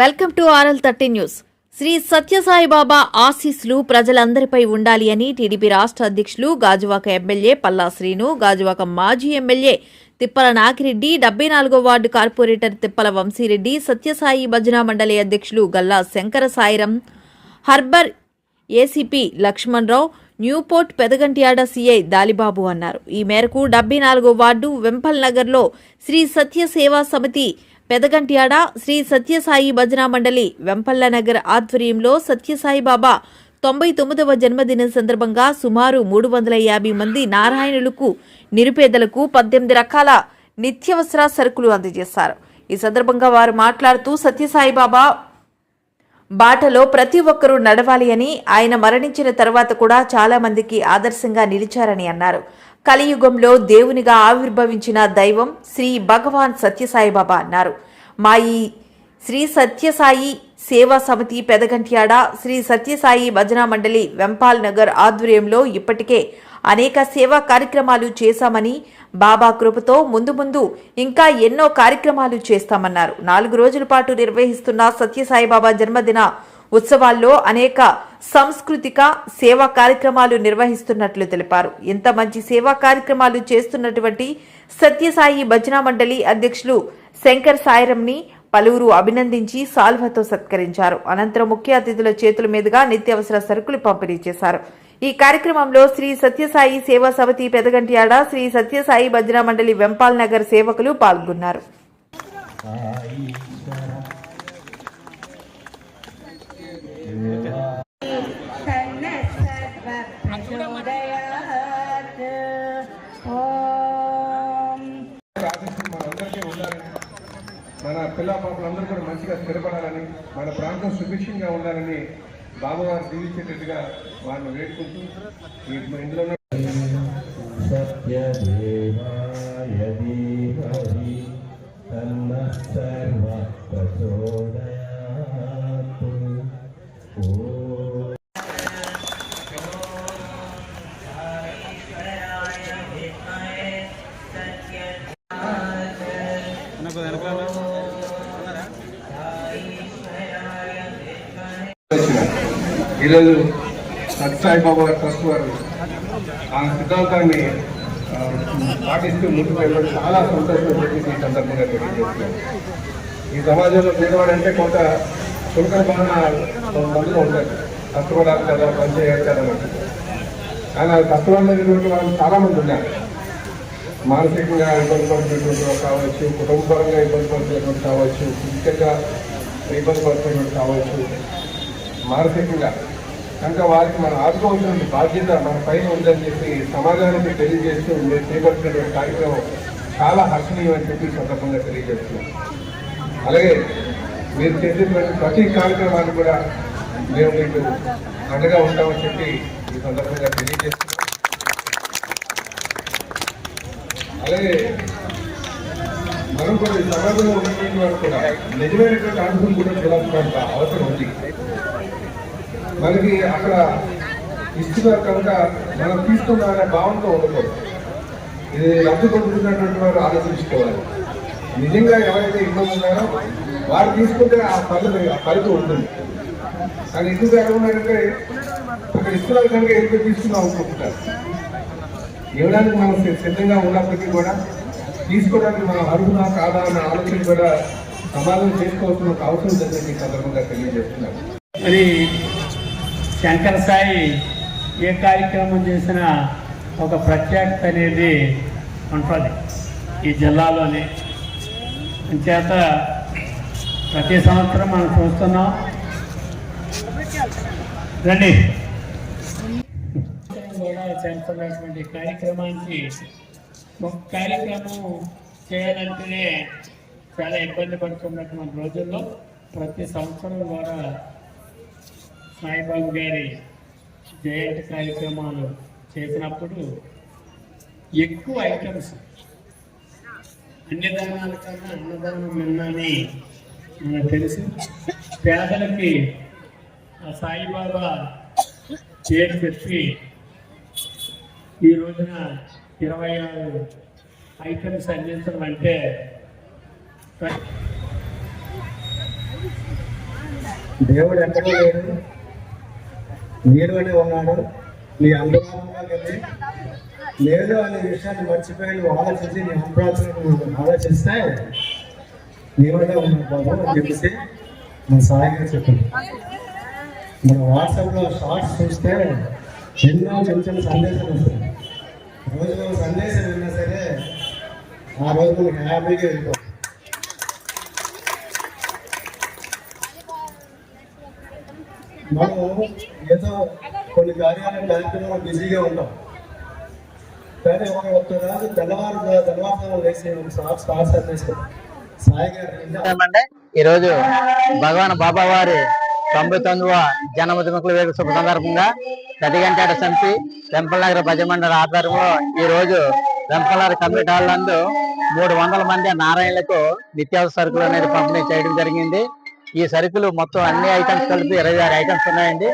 Welcome to RL thirty news. Shri Sathya Sai Baba ఆశీస్సులు ప్రజలందరిపై ఉండాలి అని టీడీపీ రాష్ట్ర అధ్యక్షులు గాజువాక ఎమ్మెల్యే పల్లా శ్రీను గాజువాక మాజీ ఎమ్మెల్యే తిప్పల నాగిరెడ్డి డెబ్బై నాలుగో వార్డు కార్పొరేటర్ తిప్పల వంశీరెడ్డి సత్యసాయి భజనా మండలి అధ్యక్షులు Galla Shankara Sairam harbour ACP Lakshmana Rao new port Pedagantyada CI Dalibabu అన్నారు. ఈ మేరకు డెబ్బై నాలుగో వార్డు వెంపల్ నగర్లో శ్రీ సత్య సేవా సమితి పెదగంటియాడ శ్రీ సత్యసాయి భజనా మండలి వెంపల్ల నగర్ ఆధ్వర్యంలో సత్యసాయి బాబా తొంభై తొమ్మిదవ జన్మదిన సందర్భంగా సుమారు మూడు వందల యాభై మంది నారాయణులకు నిరుపేదలకు పద్దెనిమిది రకాల నిత్యవసర సరుకులు అందజేశారు. ఈ సందర్భంగా వారు మాట్లాడుతూ సత్యసాయి బాబా బాటలో ప్రతి ఒక్కరూ నడవాలి అని ఆయన మరణించిన తర్వాత కూడా చాలామందికి ఆదర్శంగా నిలిచారని అన్నారు. కలియుగంలో దేవునిగా ఆవిర్భవించిన దైవం శ్రీ భగవాన్ సత్యసాయిబాబా అన్నారు. మా ఈ శ్రీ సత్యసాయి సేవా సమితి పెదగంట్యాడ శ్రీ సత్యసాయి భజనా మండలి వెంపాల్ నగర్ ఆధ్వర్యంలో ఇప్పటికే అనేక సేవా కార్యక్రమాలు చేశామని బాబా కృపతో ముందు ముందు ఇంకా ఎన్నో కార్యక్రమాలు చేస్తామన్నారు. నాలుగు రోజుల పాటు నిర్వహిస్తున్న సత్యసాయిబాబా జన్మదిన ఉత్సవాల్లో అనేక సాంస్కృతిక సేవా కార్యక్రమాలు నిర్వహిస్తున్నట్లు తెలిపారు. ఇంత మంచి సేవా కార్యక్రమాలు చేస్తున్నటువంటి సత్యసాయి భజన మండలి అధ్యక్షులు శంకర్ సాయిరంని పలువురు అభినందించి సాల్వతో సత్కరించారు. అనంతరం ముఖ్య అతిథుల చేతుల మీదుగా నిత్యావసర సరుకులు పంపిణీ చేశారు. ఈ కార్యక్రమంలో శ్రీ సత్యసాయి సేవా సమితి పెదగంటియాడ శ్రీ సత్యసాయి భజన మండలి వెంపాల్ నగర్ సేవకులు పాల్గొన్నారు. మన అందరికి ఉండాలని మన పిల్ల పాపలందరూ కూడా మంచిగా స్థిరపడాలని మన ప్రాంతం సుభిక్షంగా ఉండాలని బాబుగారు జీవించేటట్టుగా వారిని వేడుకుంటూ ఈ ఇంట్లో సత్యదేవాయ దేవీ తన్న సర్వ ప్రచోదయ ఈరోజు సత్సాయి బాబా ట్రస్ట్ వారు ఆ సిద్ధాంతాన్ని పాటిస్తూ ముందుకు వెళ్ళడం చాలా సంతోషం చెప్పేసి ఈ సందర్భంగా తెలియజేస్తున్నారు ఈ సమాజంలో పేదవాడంటే కొంత చులకన భావన మందిలో ఉంటారు కష్టపడాలి కదా పనిచేయాలి కదా కానీ అది కష్టపడినటువంటి వాళ్ళు చాలామంది ఉన్నారు. మానసికంగా ఇబ్బంది పడుతున్నటువంటి వాళ్ళు కావచ్చు కుటుంబపరంగా ఇబ్బంది పడుతున్నటువంటి కావచ్చు ఫిజికల్గా ఇబ్బంది పడుతున్నటువంటి కావచ్చు మానసికంగా కనుక వారికి మనం ఆదుకోవాల్సిన బాధ్యత మన పైన ఉందని చెప్పి సమాజానికి తెలియజేస్తూ మీరు చేపట్టినటువంటి కార్యక్రమం చాలా హర్షణీయం అని చెప్పి సందర్భంగా తెలియజేస్తున్నాం. అలాగే మీరు చేసేటువంటి ప్రతి కార్యక్రమాన్ని కూడా మేము మీకు అండగా ఉంటామని చెప్పి ఈ సందర్భంగా తెలియజేస్తున్నాం. అలాగే మనం కూడా ఈ సమాజంలో ఉన్నటువంటి వారు కూడా నిజమైనటువంటి అనుభవం కూడా చూడాల్సిన అవసరం ఉంది. మనకి అక్కడ ఇస్తున్నారు కనుక మనం తీసుకున్నారనే భావంతో భావనతో ఉండకూడదు. ఇది లబ్ధి పొందుతున్నటువంటి వారు ఆలోచించుకోవాలి. నిజంగా ఎవరైతే ఇబ్బంది ఉన్నారో వారు తీసుకుంటే ఆ ఫలితం ఆ ఫలితం ఉంటుంది. కానీ ఎందుకు ఎలా అక్కడ ఇస్తున్నారు కనుక ఎందుకు తీసుకున్నాం అనుకుంటున్నారు? ఇవ్వడానికి మనం సిద్ధంగా ఉన్నప్పటికీ కూడా తీసుకోవడానికి మనం అర్హునా కాదా అన్న ఆలోచన కూడా సమాధానం చేసుకోవాల్సిన ఒక అవసరం ఉందని సందర్భంగా తెలియజేస్తున్నాను. మరి శంకర సాయి ఏ కార్యక్రమం చేసినా ఒక ప్రత్యేకత అనేది ఉంటుంది ఈ జిల్లాలోనే. చేత ప్రతి సంవత్సరం మనం చూస్తున్నాం. రండి. కూడా చేస్తున్నటువంటి కార్యక్రమానికి ఒక కార్యక్రమం చేయాలంటేనే చాలా ఇబ్బంది పడుతున్నటువంటి రోజుల్లో ప్రతి సంవత్సరం కూడా సాయిబాబు గారి జయంతి కార్యక్రమాలు చేసినప్పుడు ఎక్కువ ఐటమ్స్ అన్ని దానాల కన్నా అన్నదానం విన్నాని మనకు తెలుసు. పేదలకి ఆ సాయిబాబా పేరు చెప్పి ఈ రోజున ఇరవై ఆరు ఐటమ్స్ అందించడం అంటే దేవుడు ఎక్కడో లేడు? నీలోనే ఉన్నాడు. నీ అంతరాత్మలోకి వెళ్ళి లేదు అనే విషయాన్ని మర్చిపోయి నువ్వు ఆలోచించి నీ అంతరాత్మను ఆలోచిస్తే నీలోనే ఉన్నాడు బాబు అని చెప్పేసి మన సాయిగా చెప్పింది మన వాట్సాప్లో షార్ట్స్ చూస్తే ఎన్నో చిన్న చిన్న సందేశాలు వస్తాయి. రోజు సందేశం విన్నా సరే ఆ రోజు మనకి హ్యాపీగా వెళ్ళిపోతుంది మనం ఏదో కొన్ని కార్యాలయం కార్యక్రమాలు బిజీగా ఉంటాం కానీ ఒక ఒక్కరోజు తెల్లవారు తెల్లవారుజామున లేచి ఒక స్టార్ స్టార్ సందేశం సాయి గారు ఈరోజు భగవాన్ బాబా వారి తొంభై తొమ్మిదవ జన్మదినకుల వేడుక శుభ సందర్భంగా గదిగంటాడ సంపి వెంపలనగర భజమండలి ఆధ్వర్యంలో ఈ రోజు వెంపలనగర కమ్యూనిటీ హాల్ నందు మూడు వందల మంది నారాయణలకు నిత్యావసర సరుకులు అనేది పంపిణీ చేయడం జరిగింది. ఈ సరుకులు మొత్తం అన్ని ఐటమ్స్ కలిపి ఇరవై ఆరు ఐటమ్స్ ఉన్నాయండి.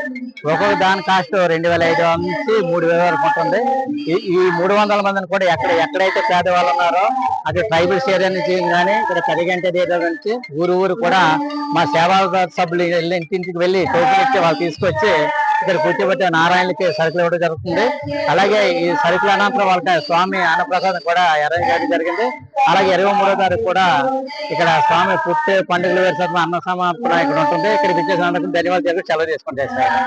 ఒక్కొక్క దాని కాస్ట్ రెండు వేల ఐదు వందల నుంచి మూడు వేల వరకు ఉంటుంది. ఈ- ఈ మూడు వందల మందిని కూడా ఎక్కడ ఎక్కడైతే పేదవాళ్ళు ఉన్నారో అది ట్రైబల్స్ ఏరియా నుంచి కానీ ఇక్కడ కరిగంట ఏరియా నుంచి ఊరు ఊరు కూడా మా సేవా సభ్యులు వెళ్ళి ఇంటింటికి వెళ్ళి టోకెన్ ఇచ్చి వాళ్ళు తీసుకొచ్చి ఇక్కడ కూర్చోబెట్టే నారాయణకి సరుకులు ఇవ్వడం జరుగుతుంది. అలాగే ఈ సరుకుల అనంతరం వాళ్ళకి స్వామి అన్నప్రసాదం కూడా అరేంజ్ చేయడం జరిగింది. అలాగే ఇరవై మూడో తారీఖు కూడా ఇక్కడ స్వామి పుట్టే పండుగలు వేరుసత్వం అన్న సమాపన ఇక్కడ ఉంటుంది. ఇక్కడికి వచ్చేసినందుకు ధన్యవాదాలు చెప్పి సెలవు చేసుకుంటే సార్.